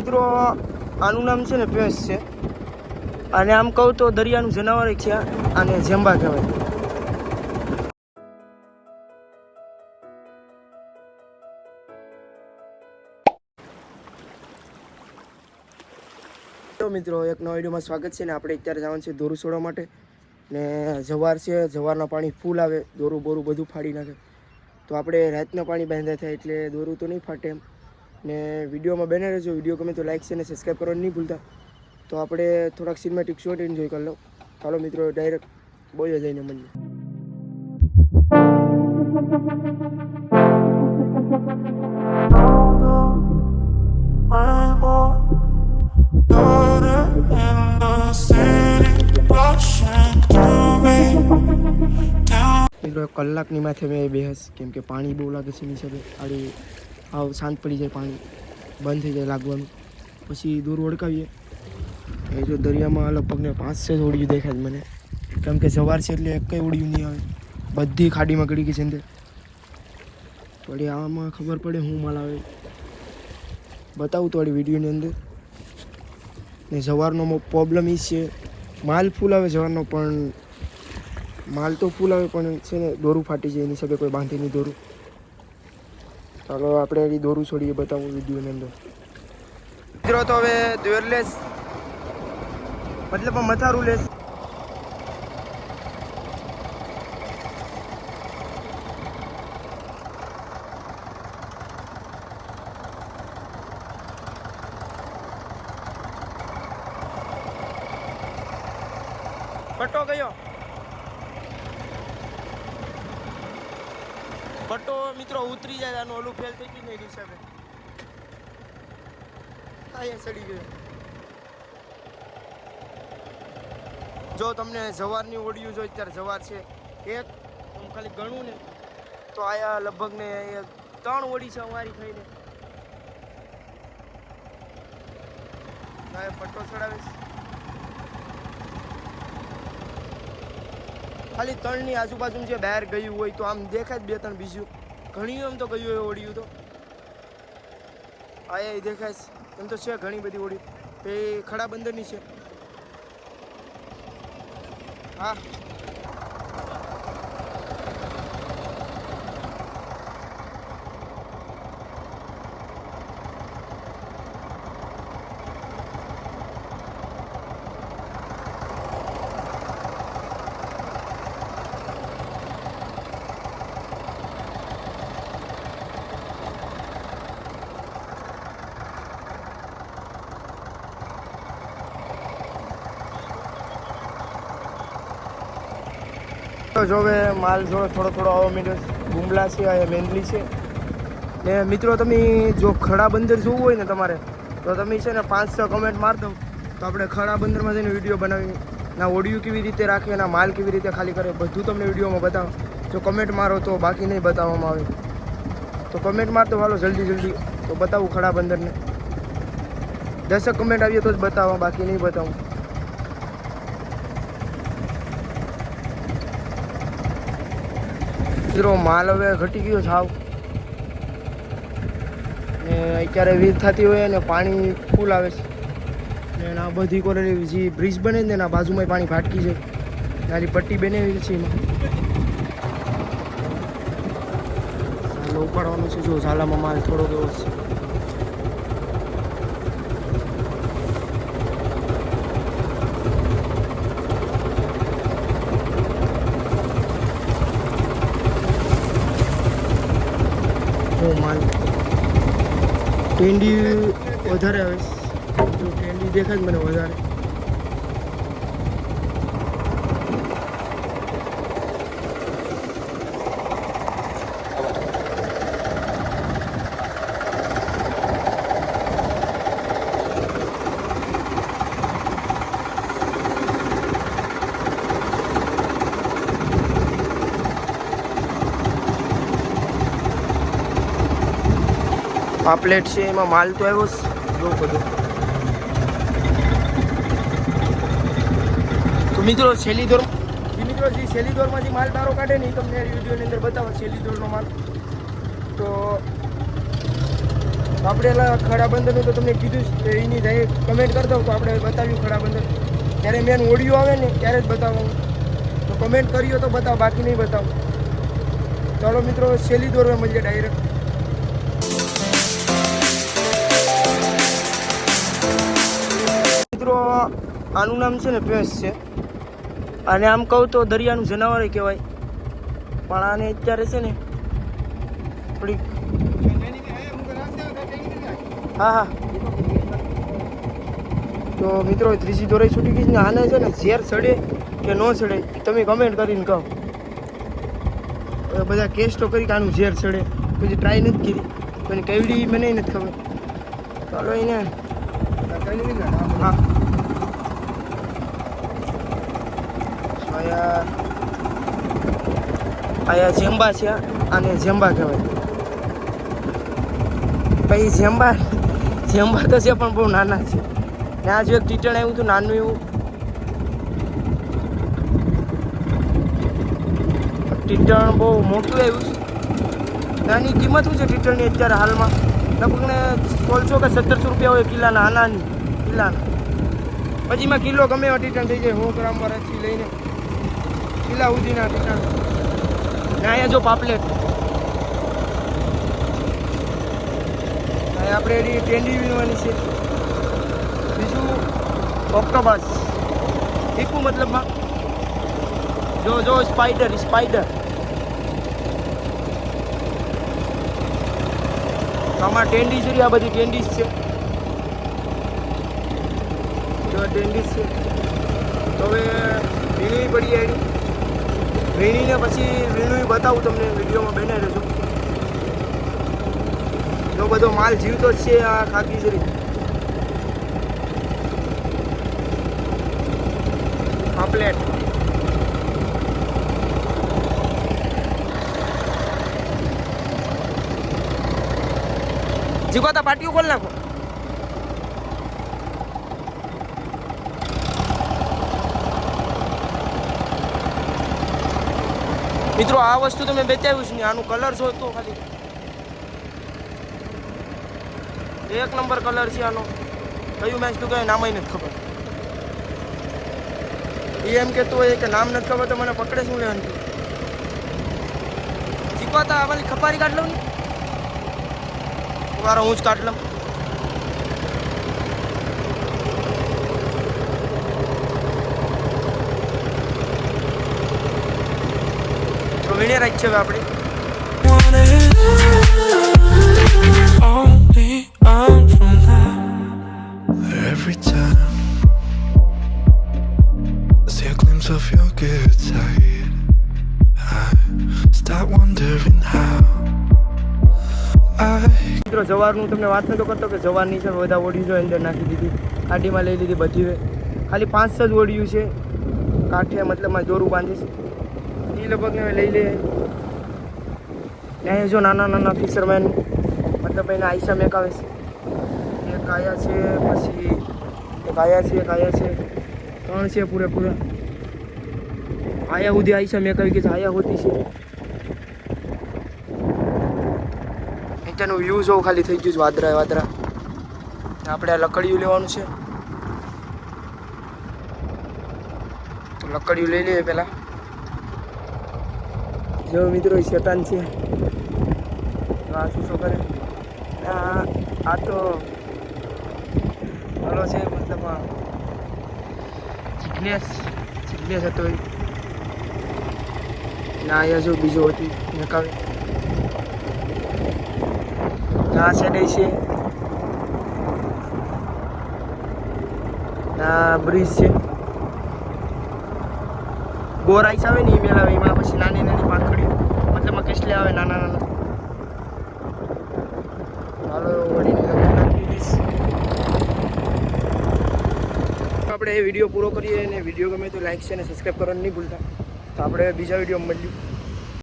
મિત્રો, આનું નામ છે ને ભેંસ છે. અને આમ કહું તો દરિયાનું જનાવર છે અને જેમ્બા કહેવાય. મિત્રો, એક નવા વિડીયોમાં સ્વાગત છે ને આપણે અત્યારે જવાનું છે દોરું છોડવા માટે. ને જવાર છે, જવારના પાણી ફૂલ આવે, દોરું બોરું બધું ફાડી નાખે. તો આપણે રાતના પાણી બાંધ્યા થાય એટલે દોરું તો નહીં ફાટે એમ. ને વિડીયોમાં બને રહેજો. વીડિયો ગમે તો લાઇક છે ને સબસ્ક્રાઈબ કરવાનું નહીં ભૂલતા. તો આપણે થોડાક સિનેમેટિક શોટ એન્જોય કરી લો ચાલો મિત્રો ડાયરેક્ટ બોલ્યો જઈને મને મિત્રો કલાકની માથે મેં બેહસ. કેમ કે પાણી બહુ લાગે છે નીચે. આડી આવ શાંત પડી જાય પાણી. બંધ થઈ જાય લાગવાનું. પછી દૂર ઓળકાવીએ એ જો દરિયામાં લગભગને પાંચ છ ઓડિયું દેખાય મને. કેમ કે સવાર છે એટલે એક કંઈ ઓડિયું નહીં આવે. બધી ખાડીમાં ગળી ગઈ છે અંદર. વળી આમાં ખબર પડે હું માલ આવે. બતાવું તો વળી વિડીયોની અંદર. ને સવારનો પ્રોબ્લેમ એ છે, માલ ફૂલ આવે જવાનો પણ માલ તો ફૂલ આવે, પણ છે ને દોરું ફાટી જાય, એની સાથે કોઈ બાંધી નહીં દોરું. ચાલો આપણે એની દોરું છોડીએ બતાવું વિડીયોની અંદર. મિત્રો, તો હવે દોરલેસ મતલબ મથારું લેસ. પટ્ટો કયો પટ્ટો મિત્રો ઉતરી જાય આનું ઓલું ફેલ થઈ ગયું ને હિસાબે. અહીંયા ચડી ગયો. જો તમને જવારની ઓડિયું જો અત્યારે જવાર છે, એક હું ખાલી ગણું ને, તો આયા લગભગ ને ત્રણ ઓડી છે અમારી થઈને. પટ્ટો ચડાવીશ. ખાલી ત્રણની આજુબાજુ જે બહાર ગયું હોય તો આમ દેખાય બે ત્રણ બીજું. ઘણી એમ તો ગયું હોય ઓડિયું તો. આ એ દેખાય છે. એમ તો છે ઘણી બધી ઓડી એ ખડા બંદરની છે. હા. તો જો હવે માલ જો થોડો થોડો આવો માંડ્યો ગુમલા છે, આ મેન્ડલી છે. ને મિત્રો, તમે જો ખડા બંદર જોવું હોય ને તમારે, તો તમે છે ને પાંચ છ કમેન્ટ માર દો. તો આપણે ખડા બંદરમાં જઈને વીડિયો બનાવી ના ઓડિયો કેવી રીતે રાખે, ના માલ કેવી રીતે ખાલી કરે, બધું તમને વિડીયોમાં બતાવો. જો કમેન્ટ મારો તો બાકી નહીં બતાવવામાં આવે. તો કમેન્ટ મારતો હાલો જલ્દી જલ્દી. તો બતાવું ખડા બંદરને. દસક કમેન્ટ આવીએ તો જ બતાવો બાકી નહીં બતાવું. મિત્રો, માલ હવે ઘટી ગયો સાવ ને અત્યારે વીજ થતી હોય ને પાણી ફૂલ આવે છે. ને આ બધી કોરેલી જે બ્રિજ બને ને એના બાજુમાં પાણી ફાટકી છે નાની પટ્ટી બનાવેલી છે એમાં. ઉપાડવાનું છે, જો ઝાલામાં માલ થોડો એવો છે જો માલ ટેન્ડી વધારે આવે જો ટેન્ડી દેખાય મને વધારે. આ પ્લેટ છે, એમાં માલ તો આવ્યો બહુ બધો. તો મિત્રો, છેલ્લી દોર મિત્રો, જે, છેલ્લી દોરમાંથી માલ તારો કાઢે ને એ તમને વિડીયોની અંદર બતાવો, છેલ્લી દોરનો માલ. તો આપણે એલા ખડા બંદરનું તો તમને કીધું જ એની જાય કમેન્ટ કરી દઉં, તો આપણે બતાવ્યું ખડા બંદર. જ્યારે મેન ઓડિયો આવે ને, ત્યારે જ બતાવવાનું તો કમેન્ટ કર્યો તો બતાવો, બાકી નહીં બતાવો. ચાલો મિત્રો, છેલ્લી દોરવા મળીએ ડાયરેક્ટ મિત્રો, આનું નામ છે ને ભેંસ છે. અને આમ કહું તો દરિયાનું જનાવર કહેવાય. પણ આને અત્યારે છે ને થોડીક હા હા. તો મિત્રો, ત્રીજી દોરાઈ છૂટી ગઈ છે ને આને છે ને ઝેર ચડે કે ન ચડે તમે કમેન્ટ કરીને કહો. બધા કેસ તો કરી કે આનું ઝેર ચડે પછી ટ્રાય નથી કરી. પણ કેવડી મને નથી ખબર. ચાલો એને હા. અહીંયા ઝેમ્બા છે આને ઝેમ્બા કહેવાય. પછી ઝેમ્બા ઝેમ્બા તો છે પણ બહુ નાના છે. ને આ જો એક ટીટણ આવ્યું હતું, નાનું એવું. ટીટણ બહુ મોટું આવ્યું છે. નાની કિંમત શું છે ટીટણની અત્યારે હાલમાં? લગભગ સોળસો કે સત્તરસો રૂપિયા હોય કિલ્લાના આનાની કિલ્લાના પછી એમાં કિલો ગમે એવા ટીટણ થઈ જાય સો ગ્રામ વરસથી લઈને કિલ્લા સુધીના ટીટણ ને અહીંયા જો પાપલેટ. આપણે એની ટેન્ડી વીણવાની છે. બીજું ઓક્ટોબસ ટીકું મતલબમાં. જો જો સ્પાઈડર સ્પાઈડર આમાં ટેન્ડીસ છે આ બધી ટેન્ડીસ છે. જો ટેન્ડીસ છે. તો હવે વીણી પડી આડી વીણીને પછી વીણું બતાવું તમને વિડીયોમાં બેને રહેજો. જો બધો માલ જીવતો જ છે આ ખાકી જરી. પાપલેટ જીગો તા પાટીઓ ખોલ નાખો. મિત્રો, આ વસ્તુ તમે બેચાવ્યું છે ને આનું કલર જો તો ખાલી. એક નંબર કલર છે આનો. કયું મેચ તું કઈ નામ નથી ખબર. એ એમ કે હોય કે નામ નથી ખબર તો મને પકડે શું લેવાનું? શીખવાતા આ વાલી ખપારી કાઢ લઉં ને. મારો હું જ કાઢ લઉં તો વીણે રાખી છે હવે આપણે Only I'm from there. Every time I see a glimpse of your good side, I start wondering how I મિત્રો જવારનું તમને વાત નતો કરતો કે જવારની છે, બધા ઓડિયું જો અંદર નાખી દીધી. કાઢીમાં લઈ લીધી બધી હોય ખાલી પાંચ જ ઓડિયું છે. કાંઠે મતલબમાં દોરું બાંધીશ. એ લગભગ લઈ લે. ત્યાં જો નાના નાના ફિશરમેન, મતલબ એને આઈસા મેકાવે છે. એક આયા છે, પછી એક આયા છે, એક આયા છે. ત્રણ છે પૂરેપૂરા. આયા સુધી આઈસા મેકાવી કે છે? આયા હોતી છે. નીચેનું વ્યૂ જોવું, ખાલી થઈ ગયું છે વાદરા વાદરા. આપણે આ લકડીયું લેવાનું છે. તો લકડીયું લઈ લઈએ પહેલાં. જો મિત્રો શેતાન છે. આ શું શું કરે? આ તો હલો છે, મતલબ જિગ્નેશ. જિગ્નેશ હતો ના અહીંયા જો બીજો હતી નકાવે આ સાઈડે છે. આ બ્રિજ છે. ગોરાઈસ આવે ને એ મેળાવે, એમાં પછી નાની નાની પાંખડીઓ મતલબ કેટલે આવે નાના નાના. લગ્ન આપણે એ વીડિયો પૂરો કરીએ અને વીડિયો ગમે તો લાઈક છે અને સબસ્ક્રાઈબ કરવાનું નહીં ભૂલતા. તો આપણે બીજા વીડિયો મળ્યું